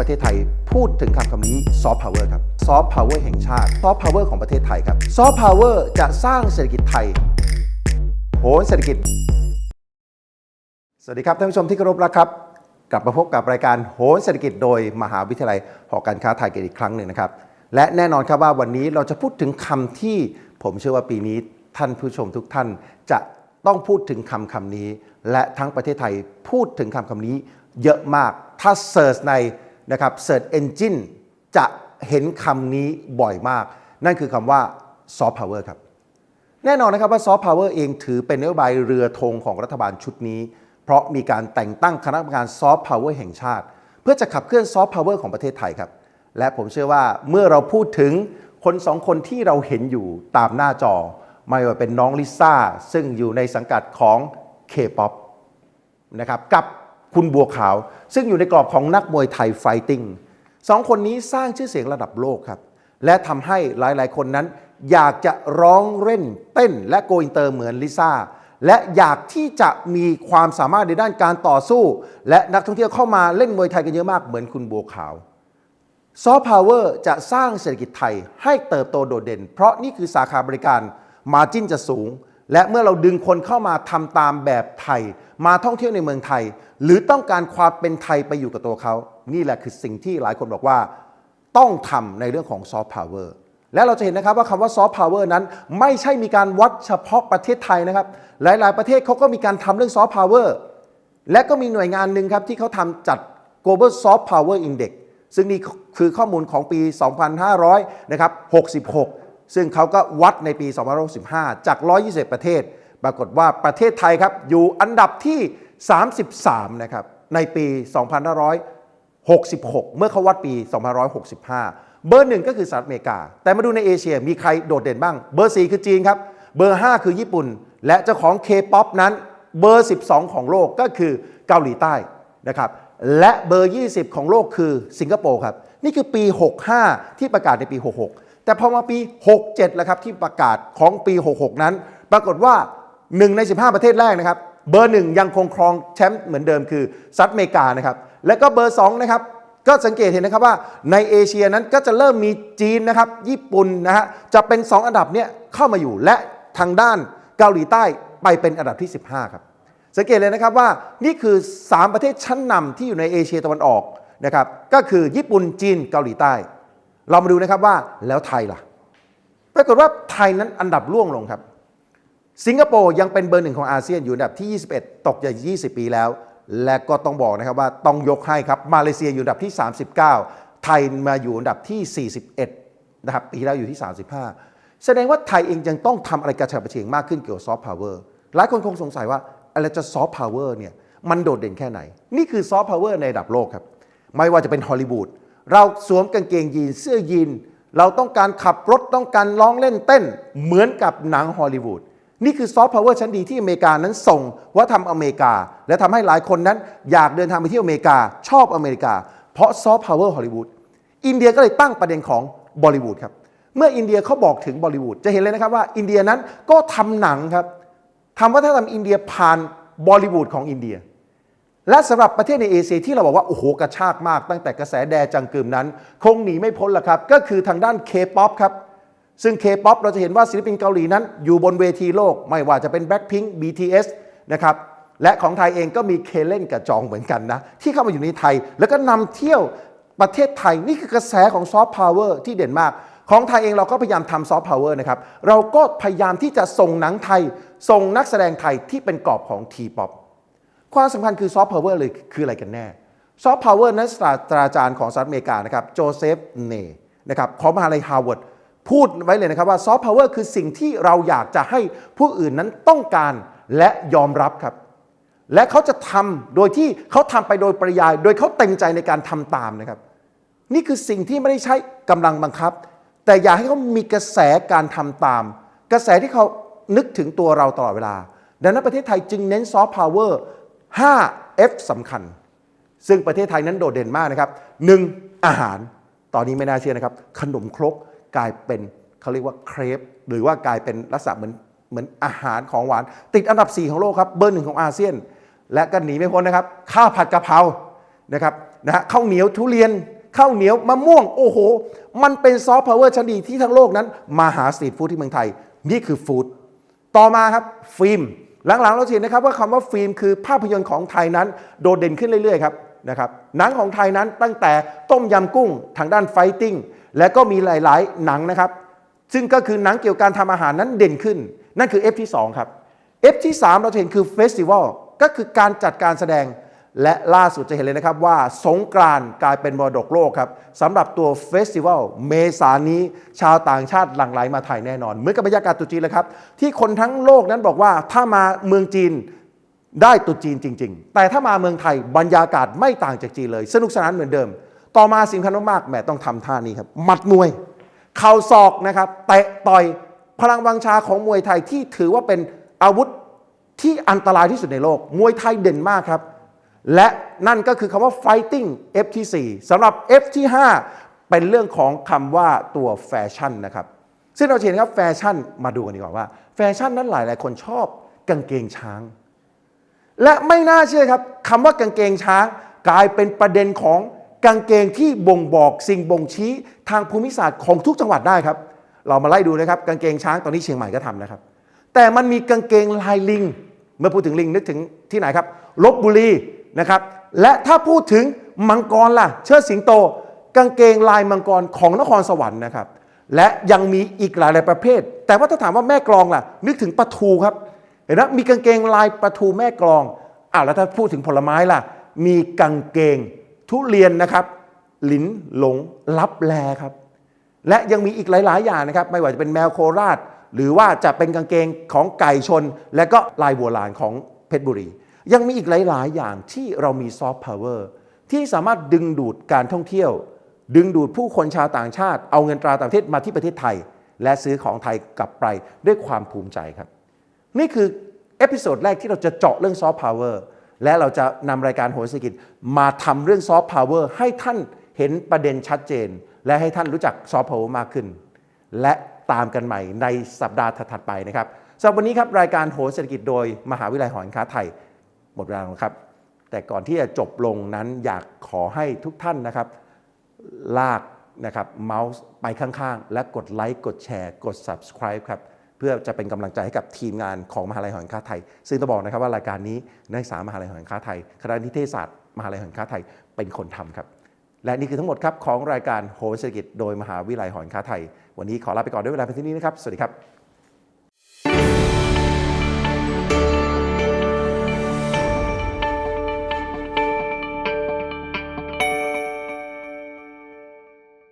ประเทศไทย พูดถึงคำคำนี้ซอฟต์พาวเวอร์ครับซอฟต์พาวเวอร์แห่งชาติซอฟต์พาวเวอร์ของประเทศไทยครับซอฟต์พาวเวอร์จะสร้างเศรษฐกิจไทยโหนเศรษฐกิจ สวัสดีครับท่านผู้ชมที่เคารพรักครับกลับมาพบกับรายการโหนเศรษฐกิจโดยมหาวิทยาลัยหอการค้าไทยกันอีกครั้งหนึ่งนะครับ และแน่นอนครับว่าวันนี้เราจะพูดถึงคำที่ผมเชื่อว่าปีนี้ท่านผู้ชมทุกท่านจะต้องพูดถึงคำคำนี้ และทั้งประเทศไทยพูดถึงคำคำนี้เยอะมาก ถ้าเซิร์ชใน นะครับเซิร์ชเอนจินจะเห็นคำนี้บ่อยมาก นั่นคือคำว่าซอฟต์พาวเวอร์ครับ แน่นอนนะครับว่าซอฟต์พาวเวอร์เองถือเป็นนโยบายเรือธงของรัฐบาลชุดนี้ เพราะมีการแต่งตั้งคณะกรรมการซอฟต์พาวเวอร์แห่งชาติ เพื่อจะขับเคลื่อนซอฟต์พาวเวอร์ของประเทศไทยครับ และผมเชื่อว่าเมื่อเราพูดถึงคนสองคนที่เราเห็นอยู่ตามหน้าจอ ไม่ว่าเป็นน้องลิซ่าซึ่งอยู่ในสังกัดของ K-POP นะครับกับ คุณบัวขาว ซึ่งอยู่ในกรอบของนักมวยไทยไฟติ้งสองคนนี้สร้างชื่อเสียงระดับโลกครับ และทำให้หลายๆ คนนั้น อยากจะร้องเล่นเต้นและโกอินเตอร์เหมือนลิซ่าและอยากที่จะมีความสามารถในด้านการต่อสู้ และนักท่องเที่ยวเข้ามาเล่นมวยไทยกันเยอะมากเหมือนคุณบัวขาวซอฟต์พาวเวอร์จะสร้างเศรษฐกิจไทยให้เติบโตโดดเด่น เพราะนี่คือสาขาบริการมาจิ้นจะสูง และเมื่อเราดึงคนเข้ามาทำตามแบบไทย มาท่องเที่ยวในเมืองไทย หรือต้องการความเป็นไทยไปอยู่กับตัวเขา นี่แหละคือสิ่งที่หลายคนบอกว่า ต้องทำในเรื่องของซอฟต์พาวเวอร์และเราจะเห็นนะครับว่าคำว่าซอฟต์พาวเวอร์นั้น ไม่ใช่มีการวัดเฉพาะประเทศไทยนะครับ หลายๆ ประเทศเขาก็มีการทำเรื่องซอฟต์พาวเวอร์และก็มีหน่วยงานหนึ่งครับที่เขาทำจัด global soft power index ซึ่งนี่คือข้อมูลของปี 2500 นะครับ 66 ซึ่งเขาก็วัดในปี 2565 จาก 120 ประเทศ ปรากฏว่าประเทศไทยครับ อยู่อันดับที่ 33 นะครับ ในปี 2566 เมื่อเขาวัดปี 2565 เบอร์หนึ่งก็คือสหรัฐอเมริกา แต่มาดูในเอเชียมีใครโดดเด่นบ้าง เบอร์ 4 คือจีนครับ เบอร์ 5 คือญี่ปุ่น และเจ้าของ K-POP นั้น เบอร์ 12 ของโลกก็คือเกาหลีใต้นะครับและเบอร์ 20 ของโลกคือสิงคโปร์ครับ นี่คือปี 65 ที่ประกาศในปี 66 แต่พอมาปี 67แล้วครับที่ประกาศของปี 66 นั้น ปรากฏว่า 1 ใน 15 ประเทศแรกนะครับ เบอร์ 1 ยังคงครองแชมป์เหมือนเดิมคือสหรัฐอเมริกานะครับ และก็เบอร์ 2 นะครับ ก็สังเกตเห็นนะครับว่าในเอเชียนั้นก็จะเริ่มมีจีนนะครับ ญี่ปุ่นนะฮะจะเป็น 2 อันดับเนี้ยเข้ามาอยู่และทางด้านเกาหลีใต้ไปเป็นอันดับที่ 15 ครับ สังเกตเลยนะครับว่านี่คือ 3 ประเทศชั้นนำที่อยู่ในเอเชียตะวันออกนะครับก็คือญี่ปุ่นจีนเกาหลีใต้ เรามาดูนะครับว่าแล้วไทยล่ะ ปรากฏว่าไทยนั้นอันดับล่วงลงครับ สิงคโปร์ยังเป็นเบอร์หนึ่งของอาเซียนอยู่อันดับที่ 21 ตกจาก20 ปีแล้ว และก็ต้องบอกนะครับว่าต้องยกให้ครับ มาเลเซียอยู่อันดับที่ 39 ไทยมาอยู่อันดับที่ 41 นะครับ ปีแล้วอยู่ที่ 35 แสดงว่าไทยเองยังต้องทำอะไรกระฉับกระเฉงมากขึ้นเกี่ยวกับซอฟต์พาวเวอร์ หลายคนคงสงสัยว่าอะไรจะซอฟต์พาวเวอร์เนี่ย มันโดดเด่นแค่ไหน นี่คือซอฟต์พาวเวอร์ในระดับโลกครับ ไม่ว่าจะเป็นฮอลลีวูด เราสวมกางเกงยีนเสื้อยีน เราต้องการขับรถต้องการร้องเล่นเต้น เหมือนกับหนังฮอลลีวูดนี่คือซอฟต์พาวเวอร์ชั้นดีที่อเมริกานั้นส่งว่าทำอเมริกา และทำให้หลายคนนั้นอยากเดินทางไปที่อเมริกา ชอบอเมริกา เพราะซอฟต์พาวเวอร์ฮอลลีวูดอินเดียก็เลยตั้งประเด็นของบอลิวูดครับเมื่ออินเดียเขาบอกถึงบอลิวูดจะเห็นเลยนะครับว่าอินเดียนั้นก็ทำหนังครับทำวัฒนธรรมอินเดียผ่านบอลิวูดของอินเดีย และสำหรับประเทศในเอเชียที่เราบอกว่า โอ้โห กระชากมากตั้งแต่กระแสแดจังกึมนั้น คงหนีไม่พ้นละครับ ก็คือทางด้าน K-POP ครับ ซึ่ง K-POP เราจะเห็นว่าศิลปินเกาหลีนั้น อยู่บนเวทีโลก ไม่ว่าจะเป็น Blackpink BTS นะครับและของไทยเองก็มีเคเล่นกับจองเหมือนกันนะ ที่เข้ามาอยู่ในไทย แล้วก็นำเที่ยวประเทศไทยนี่คือกระแสของซอฟต์พาวเวอร์ที่เด่นมากของไทยเองเราก็พยายามทำซอฟต์พาวเวอร์นะครับ เราก็พยายามที่จะส่งหนังไทย ส่งนักแสดงไทยที่เป็นกรอบของ T-POP ความสำคัญคือซอฟต์พาวเวอร์เลยคืออะไรกันแน่ซอฟต์พาวเวอร์นั้นศาสตราจารย์ของสหรัฐอเมริกานะครับโจเซฟเนนะครับของมหาลัยฮาร์วาร์ดพูดไว้เลยนะครับว่าซอฟต์พาวเวอร์คือสิ่งที่เราอยากจะให้ผู้อื่นนั้นต้องการและยอมรับครับ และเขาจะทำโดยที่เขาทำไปโดยปริยาย โดยเขาเต็มใจในการทำตามนะครับ นี่คือสิ่งที่ไม่ได้ใช้กำลังบังคับ แต่อยากให้เขามีกระแสการทำตาม กระแสที่เขานึกถึงตัวเราตลอดเวลา ดังนั้นประเทศไทยจึงเน้นซอฟต์พาวเวอร์ 5F สำคัญ ซึ่งประเทศไทยนั้นโดดเด่นมากนะครับ 1. อาหาร ตอนนี้ไม่น่าเชื่อนะครับ ขนมครกกลายเป็นเขาเรียกว่าเครปหรือว่ากลายเป็นลักษณะเหมือนเหมือนอาหารของหวาน ติดอันดับ 4 ของโลกครับ เบอร์หนึ่งของอาเซียน และก็หนีไม่พ้นนะครับ ข้าวผัดกะเพรานะครับนะฮะข้าวเหนียวทุเรียนข้าวเหนียวมะม่วงโอ้โห มันเป็นซอฟต์พาวเวอร์ชั้นดีที่ทั้งโลกนั้น มาหาสตรีทฟู้ดที่เมืองไทย นี่คือฟู้ดต่อมาครับฟิล์ม หลังๆเราเห็นนะครับว่าคำว่าฟิล์มคือภาพยนตร์ของไทยนั้นโดดเด่นขึ้นเรื่อยๆครับนะครับหนังของไทยนั้นตั้งแต่ต้มยำกุ้งทางด้านไฟติ้งและก็มีหลายๆหนังนะครับ ซึ่งก็คือหนังเกี่ยวกับการทำอาหารนั้นเด่นขึ้น นั่นคือ F ที่2ครับ F ที่ 3 เราเห็นคือเฟสติวัลก็คือการจัดการแสดง และล่าสุดจะเห็นเลยนะครับว่าสงกรานกลายเป็นมรดกโลกครับสำหรับตัวเฟสติวัลเมษานี้ ชาวต่างชาติหลั่งไหลมาไทยแน่นอน เหมือนกับบรรยากาศตุจีนเลยครับ ที่คนทั้งโลกนั้นบอกว่าถ้ามาเมืองจีนได้ตรุจีนจริง ๆ แต่ถ้ามาเมืองไทยบรรยากาศไม่ต่างจากจีนเลย สนุกสนานเหมือนเดิม ต่อมาสิ่งสำคัญมากๆแหมต้องทำท่านี้ครับหมัดมวย เข่าศอกนะครับเตะต่อยพลังวังชาของมวยไทยที่ถือว่าเป็นอาวุธที่อันตรายที่สุดในโลก มวยไทยเด่นมากครับ และนั่นก็คือคำว่า fighting F ที่4สำหรับ F ที่ 5 เป็นเรื่องของคำว่าตัวแฟชั่นนะครับ ซึ่งเราเห็นครับแฟชั่นมาดูกันดีกว่าว่า แฟชั่นนั้นหลายๆคนชอบกางเกงช้าง และไม่น่าเชื่อครับคำว่ากางเกงช้างกลายเป็นประเด็นของกางเกงที่บ่งบอกสิ่งบ่งชี้ทางภูมิศาสตร์ของทุกจังหวัดได้ครับ เรามาไล่ดูนะครับกางเกงช้างตอนนี้เชียงใหม่ก็ทำนะครับ แต่มันมีกางเกงลายลิง เมื่อพูดถึงลิงนึกถึงที่ไหนครับลบบุรี นะครับ และถ้าพูดถึงมังกรล่ะ เชิดสิงโต กางเกงลายมังกรของนครสวรรค์นะครับ และยังมีอีกหลายหลายประเภท แต่ว่าถ้าถามว่าแม่กลองล่ะ นึกถึงปลาทูครับ เห็นไหมมีกางเกงลายปลาทูแม่กลองอ้าวแล้วถ้าพูดถึงผลไม้ล่ะ มีกางเกงทุเรียนนะครับหลินหลงลับแลครับ และยังมีอีกหลาย ๆ อย่างนะครับ ไม่ว่าจะเป็นแมวโคราช หรือว่าจะเป็นกางเกงของไก่ชน และก็ลายบัวลานของเพชรบุรี ยังมีอีกหลาย ๆ อย่างที่เรามีซอฟต์พาวเวอร์ที่สามารถดึงดูดการท่องเที่ยว ดึงดูดผู้คนชาวต่างชาติ เอาเงินตราต่างประเทศมาที่ประเทศไทย และซื้อของไทยกลับไปด้วยความภูมิใจครับ นี่คือเอพิโซดแรกที่เราจะเจาะเรื่องซอฟต์พาวเวอร์และเราจะนำรายการโหนเศรษฐกิจมาทำเรื่องซอฟต์พาวเวอร์ให้ท่านเห็นประเด็นชัดเจน และให้ท่านรู้จักซอฟต์พาวเวอร์มากขึ้น และตามกันใหม่ในสัปดาห์ถัดๆไปนะครับสำหรับวันนี้ครับรายการโหนเศรษฐกิจโดยมหาวิทยาลัยหอการค้าไทย หมดเวลาแล้วครับ แต่ก่อนที่จะจบลงนั้นอยากขอให้ทุกท่านนะครับ ลากนะครับเมาส์ไปข้างๆ และกดไลค์กดแชร์กด subscribe ครับเพื่อจะเป็นกำลังใจให้กับทีมงานของมหาลัยหอการค้าไทย ซึ่งต้องบอกนะครับว่ารายการนี้นักศึกษามหาลัยหอการค้าไทยคณะนิเทศศาสตร์มหาลัยหอการค้าไทยเป็นคนทำครับ และนี่คือทั้งหมดครับของรายการโหนเศรษฐกิจโดยมหาวิทยาลัยหอการค้าไทย วันนี้ขอลาไปก่อนด้วยเวลาเพียงเท่านี้นะครับ สวัสดีครับ